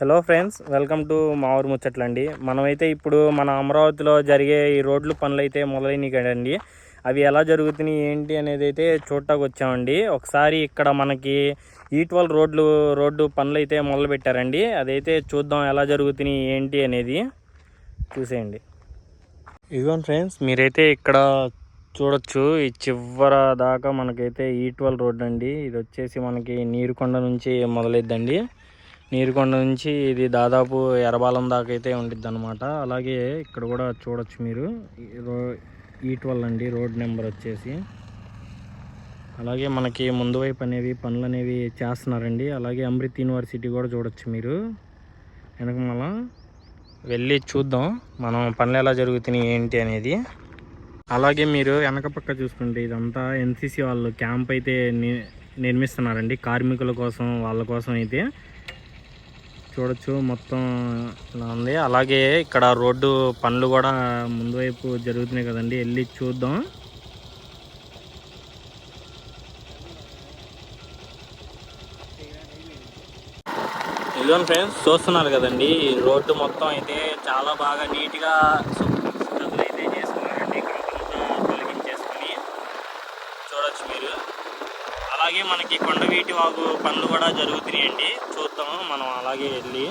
Hello friends welcome to మా ఊరు ముచ్చట్లండి మనమైతే ఇప్పుడు మన అమరావతిలో జరిగే ఈ రోడ్లు పనులు అయితే మొదలైనవి కదండి. అవి ఎలా జరుగుతున్నాయి ఏంటి అనేది అయితే చూడటానికి వచ్చామండి. ఒకసారి ఇక్కడ మనకి ఈట్వల్ రోడ్లు రోడ్డు పనులు అయితే మొదలు పెట్టారండి అదైతే చూద్దాం ఎలా జరుగుతున్నాయి ఏంటి అనేది చూసేయండి. ఇదిగోండి ఫ్రెండ్స్ మీరైతే ఇక్కడ చూడొచ్చు. ఈ చివర దాకా మనకైతే ఈట్వల్ రోడ్ అండి ఇది వచ్చేసి మనకి నీరుకొండ నుంచి మొదలైద్దండి. నీరుకొండ నుంచి ఇది దాదాపు ఎరబాలం దాకా అయితే ఉండిద్ది అనమాట అలాగే ఇక్కడ కూడా చూడొచ్చు మీరు. ఈ రో ఈట్వల్ అండి రోడ్ నెంబర్ వచ్చేసి. అలాగే మనకి ముందు వైపు అనేవి పనులు అనేవి చేస్తున్నారండి. అలాగే అమృత్ యూనివర్సిటీ కూడా చూడొచ్చు మీరు. వెనక మళ్ళా వెళ్ళి చూద్దాం మనం పనులు ఎలా జరుగుతున్నాయి ఏంటి అనేది. అలాగే మీరు వెనక పక్క చూసుకుంటే ఇదంతా ఎన్సీసీ వాళ్ళు క్యాంప్ అయితే ని- నిర్మిస్తున్నారండి. కార్మికుల కోసం వాళ్ళ కోసం అయితే. చూడొచ్చు. మొత్తం ఇలా ఉంది. అలాగే ఇక్కడ రోడ్డు పనులు కూడా ముందు వైపు జరుగుతున్నాయి కదండి. వెళ్ళి చూద్దాం. ఇదిగోండి ఫ్రెండ్స్ చూస్తున్నారు కదండి. రోడ్డు మొత్తం అయితే చాలా బాగా నీట్గా శుభ్రతలు అయితే చేస్తున్నారండి కంపలంతా తొలగించేసుకుని చూడొచ్చు మీరు అలాగే మనకి కొండవీటి వాగు పనులు కూడా జరుగుతున్నాయండి. చూద్దాం మనం అలాగే వెళ్ళి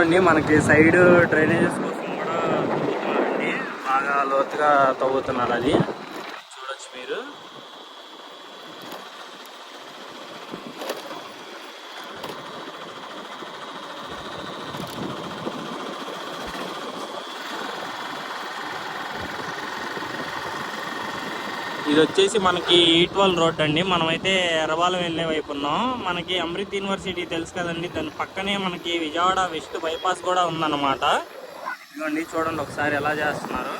ఇదిగోండి మనకి సైడ్ డ్రైనేజెస్ కోసం కూడా తవ్వుతున్నారండి బాగా లోతుగా తవ్వుతున్నారు అది. చూడొచ్చు మీరు. ఇది వచ్చేసి మనకి ఈట్వల్ రోడ్ అండి. మనమైతే ఎర్రబాలెం వెళ్ళే వైపు ఉన్నాం. మనకి అమృత్ యూనివర్సిటీ తెలుసు కదండి. దాని పక్కనే మనకి విజయవాడ వెస్ట్ బైపాస్ కూడా ఉందన్నమాట. ఇదిగోండి చూడండి ఒకసారి ఎలా చేస్తున్నారు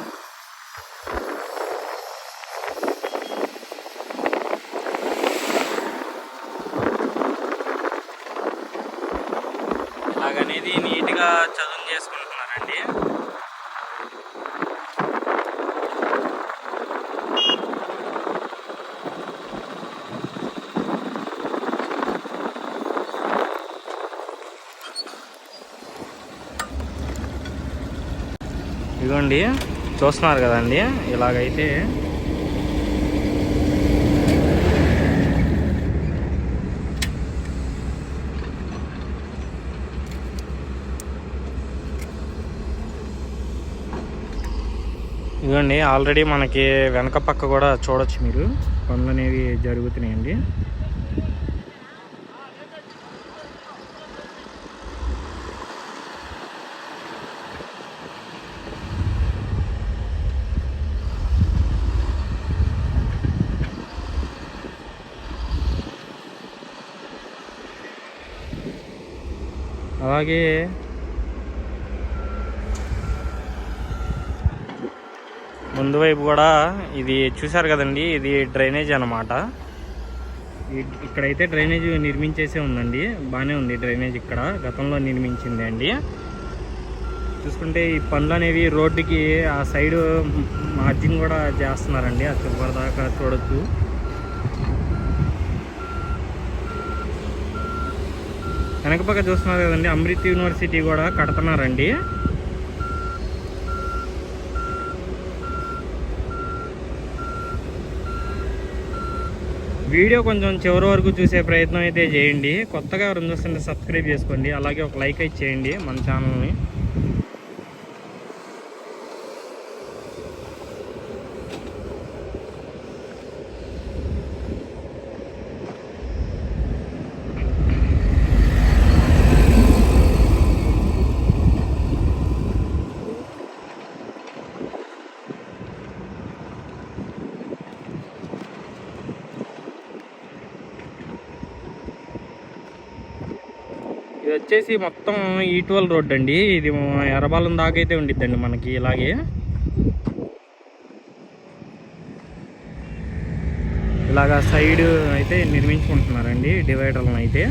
ఇలాగనేది నీట్గా చదువు చేసుకుంటున్నారండి ఇదిగోండి చూస్తున్నారు కదండి ఇలాగైతే. ఇదిగోండి ఆల్రెడీ మనకి వెనక పక్క కూడా చూడొచ్చు మీరు పనులు అనేవి జరుగుతున్నాయండి. అలాగే ముందు వైపు కూడా ఇది చూసారు కదండి ఇది డ్రైనేజ్ అనమాట ఇక్కడైతే డ్రైనేజ్ నిర్మించేసే ఉందండి బాగానే ఉంది డ్రైనేజ్ ఇక్కడ గతంలో నిర్మించింది అండి. చూసుకుంటే ఈ పనులు అనేవి రోడ్డుకి ఆ సైడ్ మార్జిన్ కూడా చేస్తున్నారండి ఆ చివరి దాకా చూడొచ్చు. వెనక పక్క చూస్తున్నారు కదండి అమృత్ యూనివర్సిటీ కూడా కడుతున్నారండి. వీడియో కొంచెం చివరి వరకు చూసే ప్రయత్నం అయితే చేయండి. కొత్తగా రెండు సబ్స్క్రైబ్ చేసుకోండి. అలాగే ఒక లైక్ అయితే చేయండి మన ఛానల్ని. ఇది వచ్చేసి మొత్తం ఈటువల్ రోడ్ అండి. ఇది ఎర్రబాలం దాకా అయితే ఉండిద్దండి మనకి ఇలాగే. ఇలాగా సైడ్ అయితే నిర్మించుకుంటున్నారండి డివైడర్లను అయితే.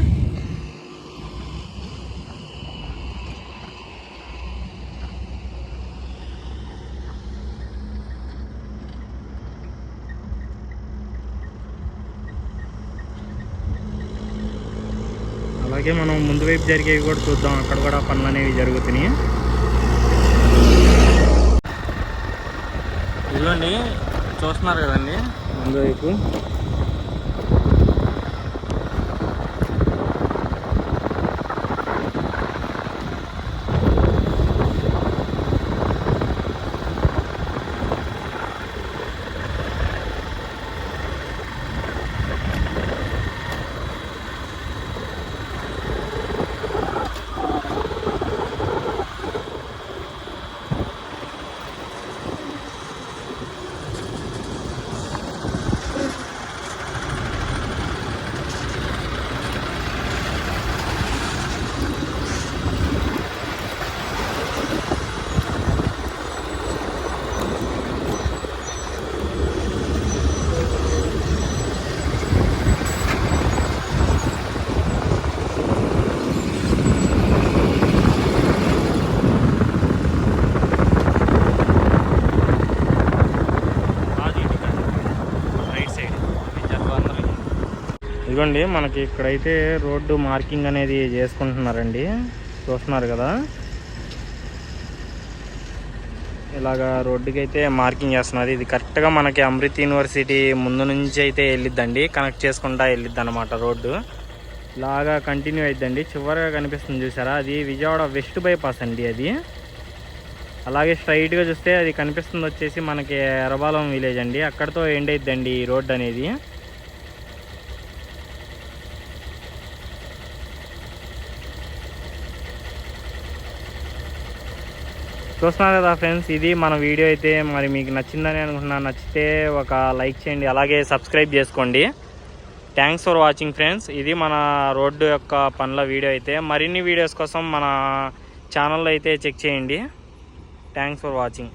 అలాగే మనం ముందు వైపు జరిగేవి కూడా చూద్దాం. అక్కడ కూడా పనులు అనేవి జరుగుతున్నాయి. ఇదిగోండి చూస్తున్నారు కదండి. ముందు వైపు రైట్ సైడ్ ఇదిగోండి మనకి ఇక్కడైతే రోడ్డు మార్కింగ్ అనేది చేసుకుంటున్నారండి. చూస్తున్నారు కదా? ఇలాగా రోడ్డుకి అయితే మార్కింగ్ చేస్తున్నారు. ఇది కరెక్ట్గా మనకి అమృత్ యూనివర్సిటీ ముందు నుంచి అయితే వెళ్ళిద్దండి. కనెక్ట్ చేసుకుంటా వెళ్ళిద్ది అనమాట రోడ్డు. ఇలాగా కంటిన్యూ అయిద్దండి. చివరిగా కనిపిస్తుంది చూసారా? అది విజయవాడ వెస్ట్ బైపాస్ అండి అది. అలాగే స్ట్రైట్గా చూస్తే అది కనిపిస్తుంది వచ్చేసి మనకి ఎర్రబాలెం విలేజ్ అండి. అక్కడితో ఎండ్ అయిద్దండి ఈ రోడ్ అనేది. చూస్తున్నారు కదా ఫ్రెండ్స్ ఇది మన వీడియో అయితే మరి మీకు నచ్చిందని అనుకుంటున్నాను. నచ్చితే ఒక లైక్ చేయండి అలాగే సబ్స్క్రైబ్ చేసుకోండి. థ్యాంక్స్ ఫర్ వాచింగ్ ఫ్రెండ్స్ ఇది మన రోడ్డు యొక్క పనుల వీడియో అయితే. మరిన్ని వీడియోస్ కోసం మన ఛానల్లో అయితే చెక్ చేయండి. Thanks for watching